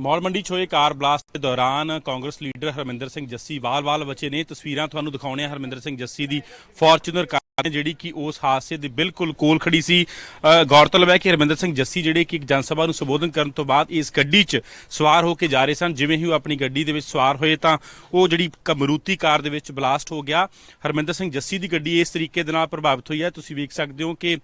Mall ਮੰਡੀ 'ਚ ਹੋਏ ਕਾਰ ਬਲਾਸਟ ਦੇ ਦੌਰਾਨ ਕਾਂਗਰਸ ਲੀਡਰ ਹਰਮਿੰਦਰ ਸਿੰਘ ਜੱਸੀ ਵਾਲ-ਵਾਲ ਬਚੇ ਨੇ। ਤਸਵੀਰਾਂ ਤੁਹਾਨੂੰ ਦਿਖਾਉਣੇ ਆ ਹਰਮਿੰਦਰ ਸਿੰਘ ਜੱਸੀ ਦੀ ਫੋਰਚੂਨਰ ਕਾਰ ਜਿਹੜੀ ਕਿ ਉਸ ਹਾਦਸੇ ਦੇ ਬਿਲਕੁਲ ਕੋਲ ਖੜੀ ਸੀ। ਗੌਰਤਲਬ ਹੈ ਕਿ ਹਰਮਿੰਦਰ ਸਿੰਘ ਜੱਸੀ ਜਿਹੜੇ ਕਿ ਇੱਕ ਜਨ ਸਭਾ ਨੂੰ ਸੰਬੋਧਨ ਕਰਨ ਤੋਂ ਬਾਅਦ ਇਸ ਗੱਡੀ 'ਚ ਸਵਾਰ ਹੋ ਕੇ ਜਾ ਰਹੇ ਸਨ। ਜਿਵੇਂ ਹੀ ਉਹ ਆਪਣੀ ਗੱਡੀ ਦੇ ਵਿੱਚ ਸਵਾਰ ਹੋਏ ਤਾਂ ਉਹ ਜਿਹੜੀ ਕਮਰੂਤੀ ਕਾਰ ਦੇ ਵਿੱਚ ਬਲਾਸਟ ਹੋ ਗਿਆ। ਹਰਮਿੰਦਰ ਸਿੰਘ ਜੱਸੀ ਦੀ ਗੱਡੀ ਇਸ ਤਰੀਕੇ ਦੇ ਨਾਲ ਪ੍ਰਭਾਵਿਤ ਹੋਈ ਹੈ। ਤੁਸੀਂ ਵੇਖ ਸਕਦੇ ਹੋ ਕਿ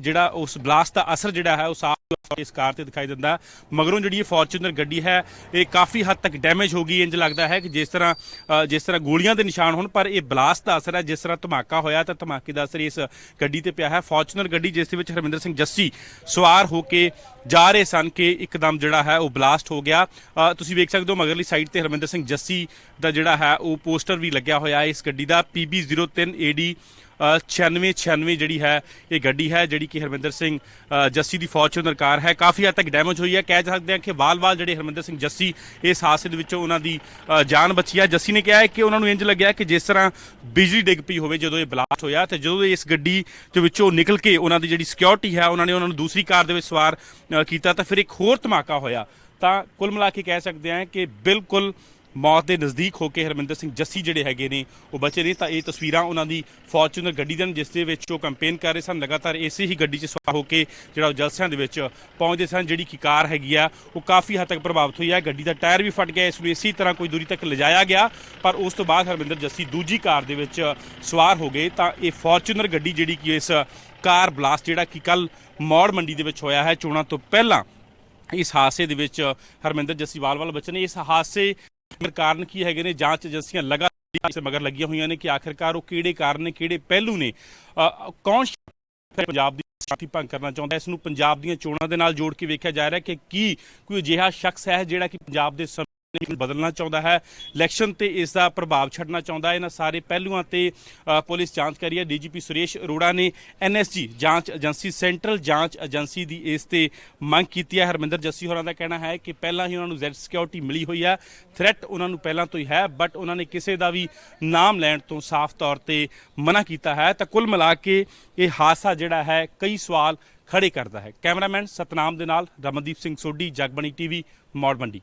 ਜਿਹੜਾ ਉਸ ਬਲਾਸਟ ਦਾ ਅਸਰ ਜਿਹੜਾ ਹੈ, ਉਹ ਸਾਫ਼ ਇਸ ਕਾਰ ਤੇ ਦਿਖਾਈ ਦਿੰਦਾ ਮਗਰੋਂ ਜਿਹੜੀ ਇਹ ਫੋਰਚੂਨਰ ਗੱਡੀ ਹੈ, ਇਹ ਕਾਫੀ ਹੱਦ ਤੱਕ ਡੈਮੇਜ ਹੋ ਗਈ। ਇੰਜ ਲੱਗਦਾ ਹੈ ਕਿ ਜਿਸ ਤਰ੍ਹਾਂ ਜਿਸ ਤਰ੍ਹਾਂ ਗੋਲੀਆਂ ਦੇ ਨਿਸ਼ਾਨ ਹੋਣ, ਪਰ ਇਹ ਬਲਾਸਟ ਦਾ ਅਸਰ ਹੈ। ਜਿਸ ਤਰ੍ਹਾਂ ਧਮਾਕਾ ਹੋਇਆ, ਤਾਂ ਧਮਾਕੇ ਦਾ ਅਸਰ ਇਸ ਗੱਡੀ ਤੇ ਪਿਆ ਹੈ। ਫੋਰਚੂਨਰ ਗੱਡੀ, ਜਿਸ ਦੇ ਵਿੱਚ ਹਰਮਿੰਦਰ ਸਿੰਘ ਜੱਸੀ ਸਵਾਰ ਹੋ ਕੇ ਜਾ ਰਹੇ ਸਨ ਕਿ ਇੱਕਦਮ ਜਿਹੜਾ ਹੈ, ਉਹ ਬਲਾਸਟ ਹੋ ਗਿਆ। ਤੁਸੀਂ ਵੇਖ ਸਕਦੇ ਹੋ, ਮਗਰਲੀ ਸਾਈਡ ਤੇ ਹਰਮਿੰਦਰ ਸਿੰਘ ਜੱਸੀ ਦਾ ਜਿਹੜਾ ਹੈ, ਉਹ ਪੋਸਟਰ ਵੀ ਲੱਗਿਆ ਹੋਇਆ ਹੈ ਇਸ ਗੱਡੀ ਦਾ। PB03AD 9696 ਜਿਹੜੀ ਹੈ, ਇਹ ਗੱਡੀ ਹੈ, ਜਿਹੜੀ ਕਿ ਹਰਮਿੰਦਰ ਸਿੰਘ ਜੱਸੀ ਦੀ ਫੋਰਚੂਨਰ ਕਾਰ ਹੈ। ਕਾਫੀ ਹੱਦ ਤੱਕ ਡੈਮੇਜ ਹੋਈ ਹੈ। ਕਹਿ ਸਕਦੇ ਹਾਂ ਕਿ ਵਾਲ-ਵਾਲ ਜਿਹੜੇ ਹਰਮਿੰਦਰ ਸਿੰਘ ਜੱਸੀ, ਇਸ ਹਾਦਸੇ ਦੇ ਵਿੱਚੋਂ ਉਹਨਾਂ ਦੀ ਜਾਨ ਬਚੀ ਹੈ। ਜੱਸੀ ਨੇ ਕਿਹਾ ਹੈ ਕਿ ਉਹਨਾਂ ਨੂੰ ਇੰਜ ਲੱਗਿਆ ਕਿ ਜਿਸ ਤਰ੍ਹਾਂ ਬਿਜਲੀ ਡਿੱਗ ਪਈ ਹੋਵੇ, ਜਦੋਂ ਇਹ ਬਲਾਸਟ ਹੋਇਆ, ਤੇ ਜਦੋਂ ਇਸ ਗੱਡੀ ਦੇ ਵਿੱਚੋਂ ਨਿਕਲ ਕੇ ਉਹਨਾਂ ਦੀ ਜਿਹੜੀ ਸਿਕਿਉਰਿਟੀ ਹੈ, ਉਹਨਾਂ ਨੇ ਉਹਨਾਂ ਨੂੰ ਦੂਸਰੀ ਕਾਰ ਦੇ ਵਿੱਚ ਸਵਾਰ ਕੀਤਾ, ਤਾਂ ਫਿਰ ਇੱਕ ਹੋਰ ਧਮਾਕਾ ਹੋਇਆ। ਤਾਂ ਕੁੱਲ ਮਿਲਾ ਕੇ ਕਹਿ ਸਕਦੇ ਹਾਂ ਕਿ ਬਿਲਕੁਲ ਮੌਤ ਦੇ ਨਜ਼ਦੀਕ ਹੋ ਕੇ ਹਰਮਿੰਦਰ ਸਿੰਘ ਜੱਸੀ ਜਿਹੜੇ ਹੈਗੇ ਨੇ, ਉਹ ਬਚੇ ਨੇ। ਤਾਂ ਇਹ ਤਸਵੀਰਾਂ ਉਹਨਾਂ ਦੀ ਫੋਰਚੂਨਰ ਗੱਡੀ ਦੇ ਨੇ ਜਿਸ ਦੇ ਵਿੱਚ ਉਹ ਕੈਂਪੇਨ ਕਰ ਰਹੇ ਸਨ। ਲਗਾਤਾਰ ਇਸੇ ਹੀ ਗੱਡੀ 'ਚ ਸਵਾਰ ਹੋ ਕੇ ਜਿਹੜਾ ਉਹ ਜਲਸਿਆਂ ਦੇ ਵਿੱਚ ਪਹੁੰਚਦੇ ਸਨ, ਜਿਹੜੀ ਕਿ ਕਾਰ ਹੈਗੀ ਆ, ਉਹ ਕਾਫੀ ਹੱਦ ਤੱਕ ਪ੍ਰਭਾਵਿਤ ਹੋਈ ਹੈ ਗੱਡੀ ਦਾ ਟਾਇਰ ਵੀ ਫਟ ਗਿਆ, ਇਸ ਨੂੰ ਇਸੇ ਤਰ੍ਹਾਂ ਕੋਈ ਦੂਰੀ ਤੱਕ ਲਿਜਾਇਆ ਗਿਆ, ਪਰ ਉਸ ਤੋਂ ਬਾਅਦ ਹਰਮਿੰਦਰ ਜੱਸੀ ਦੂਜੀ ਕਾਰ ਦੇ ਵਿੱਚ ਸਵਾਰ ਹੋ ਗਏ। ਤਾਂ ਇਹ ਫੋਰਚੂਨਰ ਗੱਡੀ ਜਿਹੜੀ ਕਿ ਇਸ ਕਾਰ ਬਲਾਸਟ ਜਿਹੜਾ ਕਿ ਕੱਲ ਮੌੜ ਮੰਡੀ ਦੇ ਵਿੱਚ ਹੋਇਆ ਹੈ, ਚੋਣਾਂ ਤੋਂ ਪਹਿਲਾਂ ਇਸ ਹਾਦਸੇ ਦੇ ਵਿੱਚ ਹਰਮਿੰਦਰ ਜੱਸੀ ਵਾਲ-ਵਾਲ ਬਚੇ ਨੇ। ਇਸ ਹਾਦਸੇ ਕਾਰਨ ਕੀ ਹੈਗੇ ਨੇ ਜਾਂਚ ਏਜੰਸੀਆਂ ਲਗਾਤਾਰ ਇਸ ਮਗਰ ਲੱਗੀਆਂ ਹੋਈਆਂ ਨੇ ਕਿ ਆਖਿਰਕਾਰ ਉਹ ਕਿਹੜੇ ਕਾਰਨ ਨੇ ਕਿਹੜੇ ਪਹਿਲੂ ਨੇ ਅ, ਕੌਣ ਪੰਜਾਬ ਦੀ ਸ਼ਾਂਤੀ ਭੰਗ ਕਰਨਾ ਚਾਹੁੰਦਾ ਹੈ? ਇਸ ਨੂੰ ਪੰਜਾਬ ਦੀਆਂ ਚੋਣਾਂ ਦੇ ਨਾਲ ਜੋੜ ਕੇ ਵੇਖਿਆ ਜਾ ਰਿਹਾ ਕਿ ਕੀ ਕੋਈ ਅਜਿਹਾ ਸ਼ਖਸ ਹੈ ਜਿਹੜਾ ਕਿ ਪੰਜਾਬ ਦੇ ਬਦਲਣਾ ਚਾਹੁੰਦਾ ਹੈ। ਇਲੈਕਸ਼ਨ ਤੇ ਇਸ ਦਾ ਪ੍ਰਭਾਵ ਛੱਡਣਾ ਚਾਹੁੰਦਾ ਹੈ। ਇਹਨਾਂ ਸਾਰੇ ਪਹਿਲੂਆਂ ਤੇ ਪੁਲਿਸ ਜਾਂਚ ਕਰ ਰਹੀ ਹੈ। ਡੀਜੀਪੀ ਸੁਰੇਸ਼ ਅਰੋੜਾ ਨੇ ਐਨਐਸਜੀ, ਜਾਂਚ ਏਜੰਸੀ, ਸੈਂਟਰਲ ਜਾਂਚ ਏਜੰਸੀ ਦੀ ਇਸ ਤੇ ਮੰਗ ਕੀਤੀ ਹੈ। ਹਰਮਿੰਦਰ ਜੱਸੀ ਹੋਰਾਂ ਦਾ ਕਹਿਣਾ ਹੈ ਕਿ ਪਹਿਲਾਂ ਹੀ ਉਹਨਾਂ ਨੂੰ ਜ਼ੈਡ ਸਿਕਿਉਰਿਟੀ ਮਿਲੀ ਹੋਈ ਹੈ। ਥ੍ਰੈਟ ਉਹਨਾਂ ਨੂੰ ਪਹਿਲਾਂ ਤੋਂ ਹੀ ਹੈ, ਬਟ ਉਹਨਾਂ ਨੇ ਕਿਸੇ ਦਾ ਵੀ ਨਾਮ ਲੈਣ ਤੋਂ ਸਾਫ਼ ਤੌਰ ਤੇ ਮਨਾ ਕੀਤਾ ਹੈ। ਤਾਂ ਕੁੱਲ ਮਿਲਾ ਕੇ ਇਹ ਹਾਦਸਾ ਜਿਹੜਾ ਹੈ, ਕਈ ਸਵਾਲ ਖੜੇ ਕਰਦਾ ਹੈ। ਕੈਮਰਾਮੈਨ ਸਤਨਾਮ ਦੇ ਨਾਲ ਰਮਨਦੀਪ ਸਿੰਘ ਸੋਢੀ, ਜਗਬਣੀ ਟੀਵੀ ਮੌੜ ਮੰਡੀ